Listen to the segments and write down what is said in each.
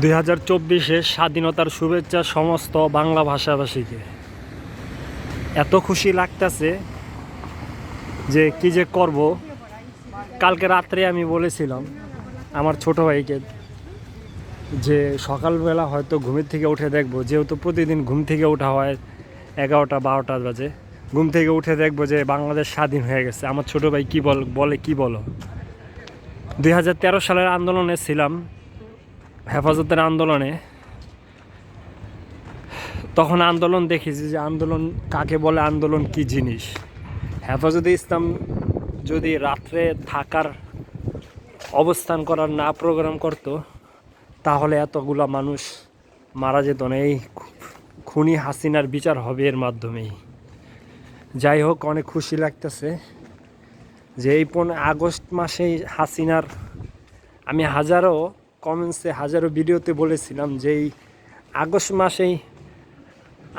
দুই হাজার চব্বিশে স্বাধীনতার শুভেচ্ছা সমস্ত বাংলা ভাষাভাষীকে। এত খুশি লাগতেছে যে কি যে করব। কালকে রাত্রে আমি বলেছিলাম আমার ছোট ভাইকে যে সকালবেলা হয়তো ঘুমের থেকে উঠে দেখব, যেহেতু প্রতিদিন ঘুম থেকে ওঠা হয় এগারোটা, বারোটা বাজে। ঘুম থেকে উঠে দেখব যে বাংলাদেশ স্বাধীন হয়ে গেছে। আমার ছোট ভাই কী বল বলে কি বলো? দুই হাজার তেরো সালের আন্দোলনে ছিলাম। হেফাজতের আন্দোলনে, তখন আন্দোলন দেখেছি যে আন্দোলন কাকে বলে, আন্দোলন কি জিনিস? হেফাজতে ইসলাম যদি রাত্রে থাকার অবস্থান করার না প্রোগ্রাম করতো, তাহলে এতগুলা মানুষ মারা যেত না। এই খুনি হাসিনার বিচার হবে এর মাধ্যমেই। যাই হোক, অনেক খুশি লাগতেছে যে এই পনেরো আগস্ট মাসেই হাসিনার আমি হাজারো কমেন্টসে হাজারো ভিডিওতে বলেছিলাম যে এই আগস্ট মাসেই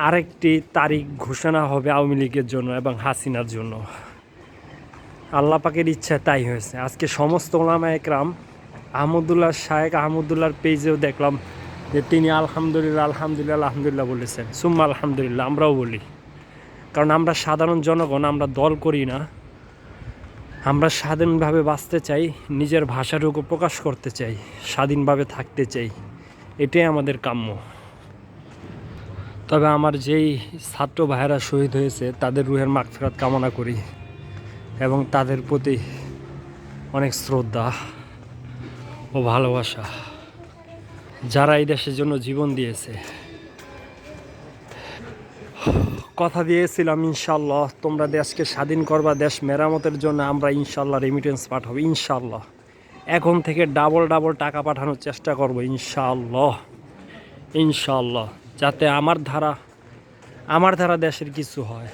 আরেকটি তারিখ ঘোষণা হবে আওয়ামী লীগের জন্য এবং হাসিনার জন্য। আল্লাহ পাকের ইচ্ছা তাই হয়েছে। আজকে সমস্ত ওলামা একরাম, আহমদুল্লাহ শায়েক আহমদুল্লাহর পেজেও দেখলাম যে তিনি আলহামদুলিল্লাহ আলহামদুলিল্লাহ আলহামদুলিল্লাহ বলেছেন। সুম্মা আলহামদুলিল্লাহ, আমরাও বলি। কারণ আমরা সাধারণ জনগণ, আমরা দল করি না। আমরা স্বাধীনভাবে বাঁচতে চাই, নিজের ভাষাটুকু প্রকাশ করতে চাই, স্বাধীনভাবে থাকতে চাই, এটাই আমাদের কাম্য। তবে আমার যেই ছাত্র ভাইয়েরা শহীদ হয়েছে, তাদের রুহের মাগফিরাত কামনা করি এবং তাদের প্রতি অনেক শ্রদ্ধা ও ভালোবাসা। যারা এই দেশের জন্য জীবন দিয়েছে কথা দিয়েছিলাম ইনশাল্লাহ তোমরা দেশকে স্বাধীন করবা, দেশ মেরামতের জন্য আমরা ইনশাল্লাহ রেমিটেন্স পাঠাবো ইনশাল্লাহ এখন থেকে ডাবল ডাবল টাকা পাঠানোর চেষ্টা করব ইনশাল্লাহ ইনশাল্লাহ যাতে আমার ধারা আমার ধারা দেশের কিছু হয়।